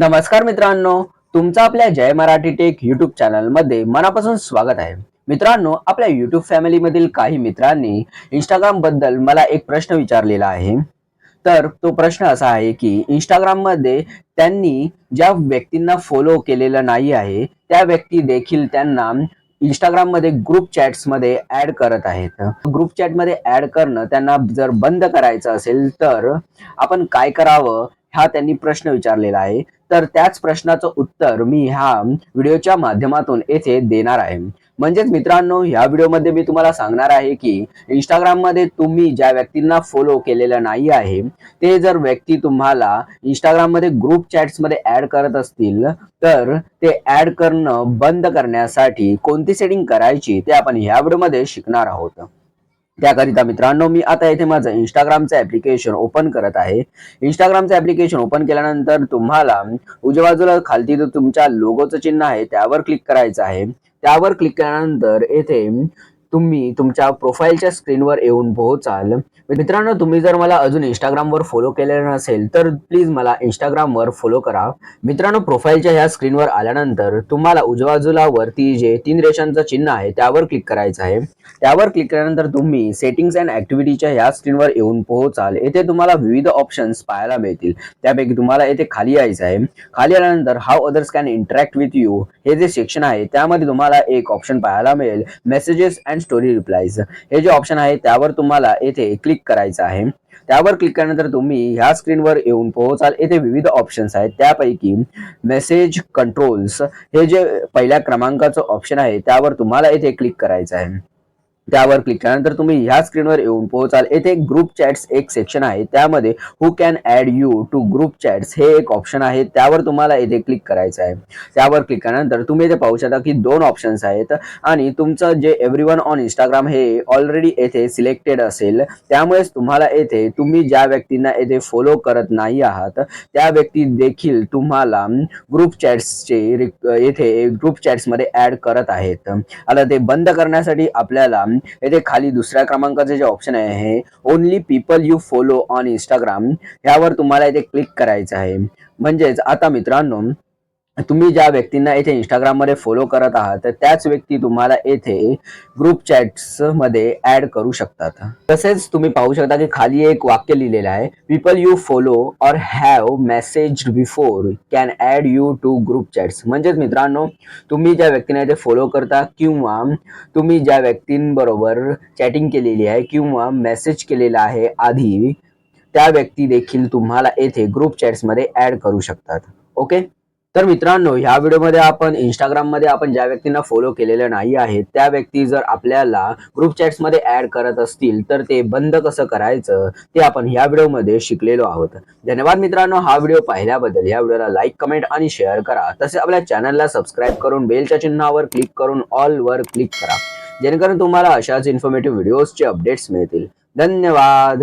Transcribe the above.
नमस्कार मित्रांनो तुमचं आपल्या जय मराठी टेक युट्यूब चॅनलमध्ये मनापासून स्वागत आहे. मित्रांनो आपल्या युट्यूब फॅमिलीमधील काही मित्रांनी इंस्टाग्रामबद्दल मला एक प्रश्न विचारलेला आहे. तर तो प्रश्न असा आहे की इंस्टाग्राममध्ये त्यांनी ज्या व्यक्तींना फॉलो केलेलं नाही आहे त्या व्यक्ती देखील त्यांना इंस्टाग्राममध्ये ग्रुप चॅट्समध्ये ऍड करत आहेत. ग्रुप चॅटमध्ये ऍड करणं त्यांना जर बंद करायचं असेल तर आपण काय करावं? हा त्यांनी प्रश्न विचारलेला आहे. तर त्याच प्रश्नाचं उत्तर मी ह्या व्हिडिओच्या माध्यमातून येथे देणार आहे. म्हणजेच मित्रांनो ह्या व्हिडिओमध्ये मी तुम्हाला सांगणार आहे की इंस्टाग्राममध्ये तुम्ही ज्या व्यक्तींना फॉलो केलेलं नाही आहे ते जर व्यक्ती तुम्हाला इंस्टाग्राममध्ये ग्रुप चॅट्समध्ये ऍड करत असतील तर ते ऍड करणं बंद करण्यासाठी कोणती सेटिंग करायची ते आपण ह्या व्हिडिओमध्ये शिकणार आहोत. त्याकरिता मित्रांनो मी आता इथे माझं इंस्टाग्रामचं ऍप्लिकेशन ओपन करत आहे. इंस्टाग्रामचं ऍप्लिकेशन ओपन केल्यानंतर तुम्हाला उजव्या बाजूला खालती जो तुमच्या लोगोचं चिन्ह आहे त्यावर क्लिक करायचं आहे. त्यावर क्लिक केल्यानंतर येथे तुम्ही तुमच्या प्रोफाईलच्या स्क्रीनवर येऊन पोहोचाल. मित्रांनो तुम्ही जर मला अजून इंस्टाग्रामवर फॉलो केलेलं नसेल तर प्लीज मला इंस्टाग्रामवर फॉलो करा. मित्रांनो प्रोफाईलच्या ह्या स्क्रीनवर आल्यानंतर तुम्हाला उजव्या बाजूला वरती जे तीन रेषांचं चिन्ह आहे त्यावर क्लिक करायचं आहे. त्यावर क्लिक केल्यानंतर तुम्ही सेटिंग्स अँड ऍक्टिव्हिटीच्या ह्या स्क्रीनवर येऊन पोहोचाल. येथे तुम्हाला विविध ऑप्शन्स पाहायला मिळतील. त्यापैकी तुम्हाला येथे खाली यायचं आहे. खाली आल्यानंतर how others can interact with you हे जे सेक्शन आहे त्यामध्ये तुम्हाला एक ऑप्शन पाहायला मिळेल. मेसेजेस अँड स्टोरी रिप्लायज हे जे ऑप्शन आहे त्यावर तुम्हाला येथे क्लिक करायचं आहे. त्यावर क्लिक केल्यानंतर तुम्ही ह्या स्क्रीनवर येऊन पोहोचाल. येथे विविध ऑप्शन्स आहेत. त्यापैकी मेसेज कंट्रोल्स हे जे पहिल्या क्रमांकाचं ऑप्शन आहे त्यावर तुम्हाला येथे क्लिक करायचं आहे. त्यावर क्लिक केल्यानंतर तुम्ही ह्या स्क्रीनवर येऊन पोहोचाल. येथे ग्रुप चॅट्स एक सेक्शन आहे. त्यामध्ये who can add you to group chats हे एक ऑप्शन आहे. त्यावर तुम्हाला येथे क्लिक करायचं आहे. त्यावर क्लिक केल्यानंतर तुम्ही इथे पाहू शकता की दोन ऑप्शन्स आहेत. आणि तुमचं जे एव्हरी ऑन इंस्टाग्राम हे ऑलरेडी येथे सिलेक्टेड असेल त्यामुळेच तुम्हाला येथे तुम्ही ज्या व्यक्तींना येथे फॉलो करत नाही आहात त्या व्यक्ती देखील तुम्हाला ग्रुप चॅट्सचे येथे ग्रुप चॅट्समध्ये ऍड करत आहेत. आता ते बंद करण्यासाठी आपल्याला येथे खाली दुसऱ्या क्रमांकाचे जे ऑप्शन आहे only people you follow on Instagram ह्यावर तुम्हाला इथे क्लिक करायचं आहे. म्हणजेच आता मित्रांनो तुम्ही ज्या व्यक्तींना येथे इंस्टाग्राममध्ये फॉलो करत आहात तर त्याच व्यक्ती तुम्हाला येथे ग्रुप चॅट्समध्ये ऍड करू शकतात. तसेच तुम्ही पाहू शकता की खाली एक वाक्य लिहिलेलं आहे people you follow or have message before can add you to group chats म्हणजेच मित्रांनो तुम्ही ज्या व्यक्तींना इथे फॉलो करता किंवा तुम्ही ज्या व्यक्तींबरोबर चॅटिंग केलेली आहे किंवा मेसेज केलेला आहे आधी त्या व्यक्ती देखील तुम्हाला येथे ग्रुप चॅट्समध्ये ऍड करू शकतात. ओके तर मित्रांनो ह्या व्हिडिओमध्ये आपण इंस्टाग्राममध्ये आपण ज्या व्यक्तींना फॉलो केलेलं नाही आहे त्या व्यक्ती जर आपल्याला ग्रुप चॅट्समध्ये ऍड करत असतील तर ते बंद कसं करायचं ते आपण ह्या व्हिडिओमध्ये शिकलेलो आहोत. धन्यवाद मित्रांनो हा व्हिडिओ पाहिल्याबद्दल या व्हिडिओला लाईक कमेंट आणि शेअर करा. तसे आपल्या चॅनलला सबस्क्राईब करून बेलच्या चिन्हावर क्लिक करून ऑल वर क्लिक करा. जेणेकरून तुम्हाला अशाच इन्फॉर्मेटिव्ह व्हिडिओजचे अपडेट्स मिळतील. धन्यवाद!